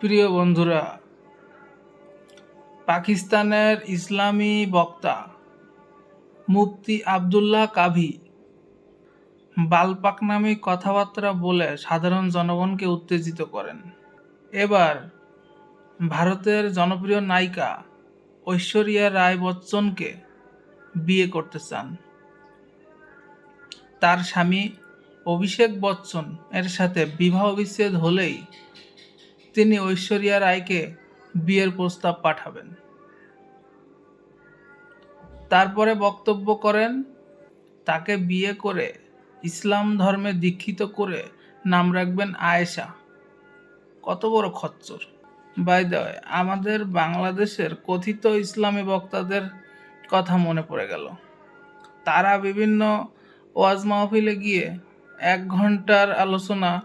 প্রিয় বন্ধুরা, পাকিস্তানের ইসলামী বক্তা মুফতি আবদুল্লাহ কাভি বালপাক নামে কথাবার্তা বলে সাধারণ জনগণকে উত্তেজিত করেন। এবার ভারতের জনপ্রিয় নায়িকা ঐশ্বরিয়া রায় বচ্চনকে বিয়ে করতে চান। তার স্বামী অভিষেক বচ্চন এর সাথে বিবাহ বিচ্ছেদ হলেই তিনি ঐশ্বরিয়া রায়কে বিয়ের প্রস্তাব পাঠাবেন। তারপরে বক্তব্য করেন, তাকে বিয়ে করে ইসলাম ধর্মে দীক্ষিত করে নাম রাখবেন আয়েশা। কত বড় খচ্চর। বাই দেয় আমাদের বাংলাদেশের কথিত ইসলামী বক্তাদের কথা মনে পড়ে গেল। তারা বিভিন্ন ওয়াজ মাহফিলে গিয়ে এক ঘণ্টার আলোচনা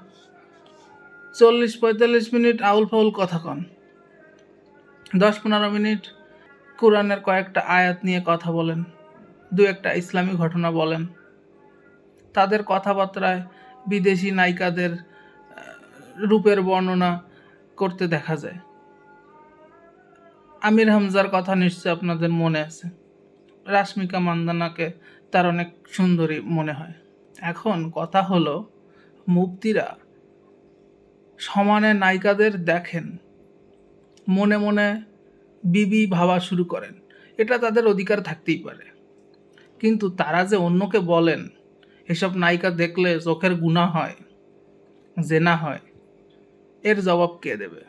চল্লিশ পঁয়তাল্লিশ মিনিট আউল ফাউল কথা কন। দশ পনেরো মিনিট কোরআনের কয়েকটা আয়াত নিয়ে কথা বলেন, দু একটা ইসলামী ঘটনা বলেন। তাদের কথাবার্তায় বিদেশি নায়িকাদের রূপের বর্ণনা করতে দেখা যায়। আমির হামজার কথা নিশ্চয় আপনাদের মনে আছে। রাশ্মিকা মান্দানাকে তার অনেক সুন্দরী মনে হয়। এখন কথা হলো মুক্তিরা সমানে নায়িকাদের দেখেন। মনে মনে বিবি ভাবা শুরু করেন। এটা তাদের অধিকার থাকতেই পারে। কিন্তু তারা যে অন্যকে বলেন, এসব নায়িকা দেখলে চোখের গুণা হয়, জেনা হয়, এর জবাব কে দেবে?